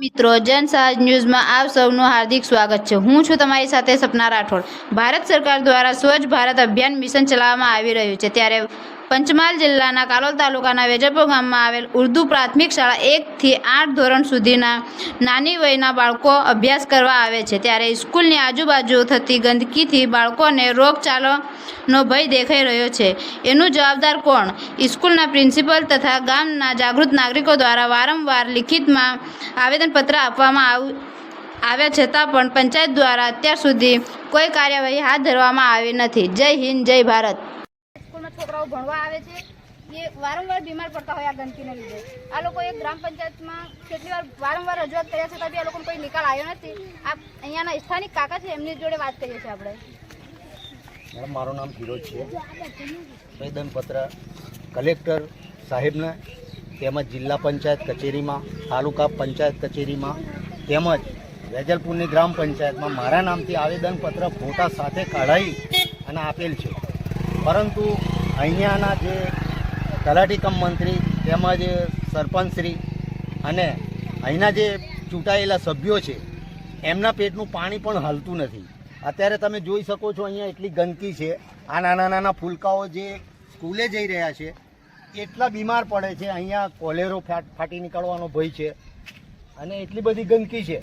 મિત્રો જનસાજ ન્યૂઝમાં આપ સૌનું હાર્દિક સ્વાગત છે. હું છું તમારી સાથે સપના રાઠોડ. ભારત સરકાર દ્વારા સ્વચ્છ ભારત અભિયાન મિશન ચલાવવામાં આવી રહ્યું છે. ત્યારે પંચમહાલ જિલ્લાના કાલોલ તાલુકાના વેજલપુર ગામમાં આવેલ ઉર્દુ પ્રાથમિક શાળા એકથી આઠ ધોરણ સુધીના નાની વયના બાળકો અભ્યાસ કરવા આવે છે. ત્યારે સ્કૂલની આજુબાજુ થતી ગંદકીથી બાળકોને રોગચાલોનો ભય દેખાઈ રહ્યો છે. એનું જવાબદાર કોણ? સ્કૂલના પ્રિન્સિપલ તથા ગામના જાગૃત નાગરિકો દ્વારા વારંવાર લિખિતમાં આવેદનપત્ર આપવામાં આવ, આવ્યા છતાં પણ પંચાયત દ્વારા અત્યાર સુધી કોઈ કાર્યવાહી હાથ ધરવામાં આવી નથી. જય હિન્દ, જય ભારત. છોકરાઓ ભણવા આવે છે, એ વારંવાર બીમાર પડતા હોય આ ગંદકીને લીધે. આ લોકોએ ગ્રામ પંચાયતમાં કેટલી વાર વારંવાર રજૂઆત કર્યા છતાં બી આ લોકોનો કોઈ નિકાલ આવ્યો નથી. આ અહીંયાના સ્થાનિક કાકા છે, એમની જોડે વાત કરીએ છીએ આપણે. મેડમ, મારું નામ ફિરોજ છે. આવેદનપત્ર કલેક્ટર સાહેબને તેમજ જિલ્લા પંચાયત કચેરીમાં, તાલુકા પંચાયત કચેરીમાં તેમજ વેજલપુરની ગ્રામ પંચાયતમાં મારા નામથી આવેદનપત્ર ફોટા સાથે કઢાઈ અને આપેલ છે. પરંતુ અહીંયાના જે તલાટી કમ મંત્રી તેમજ સરપંચશ્રી અને અહીંના જે ચૂંટાયેલા સભ્યો છે, એમના પેટનું પાણી પણ હાલતું નથી. અત્યારે તમે જોઈ શકો છો અહીંયા એટલી ગંદકી છે. આ નાના નાના ફૂલકાઓ જે સ્કૂલે જઈ રહ્યા છે, એટલા બીમાર પડે છે. અહીંયા કોલેરો ફાટ- ફાટી નીકળવાનો ભય છે અને એટલી બધી ગંદકી છે.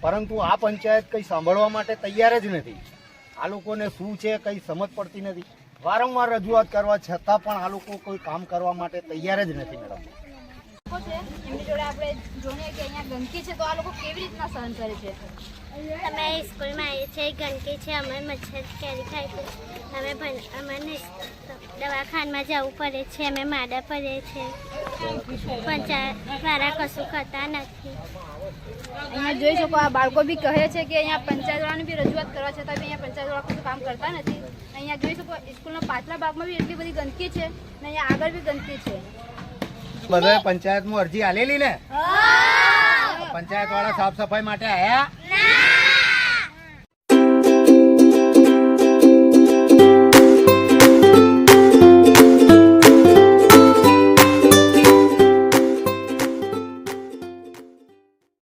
પરંતુ આ પંચાયત કંઈ સાંભળવા માટે તૈયાર જ નથી. આ લોકોને શું છે કંઈ સમજ પડતી નથી. વારંવાર રજૂઆત કરવા છતાં પણ આ લોકો કોઈ કામ કરવા માટે તૈયાર જ નથી, મેડમ. લોકો છે એમની જોડે આપણે જોઈએ કે અહીંયા ગંદકી છે તો આ લોકો કેવી રીતના સહન કરે છે? અમે સ્કૂલમાં આવીએ છીએ ગંદકી છે અમે મચ્છર કેરી ખાય છે. અમે અમને દવાખાનામાં જવું પડે છે અમે માદા પડે છે. પંચાયત વાળા કશું કરતા નથી. અહીંયા જોઈ શકો આ બાળકો બી કહે છે કે અહીંયા પંચાયતવાળાને બી રજૂઆત કરવા છતાં બી અહીંયા પંચાયતવાળા કશું કામ કરતા નથી. અહીંયા જોઈ શકો સ્કૂલના પાછલા ભાગમાં બી એટલી બધી ગંદકી છે ને અહીંયા આગળ બી ગંદકી છે. બધાએ પંચાયતમાં અરજી આલેલી ને? પંચાયત વાળા સાફ સફાઈ માટે આયા?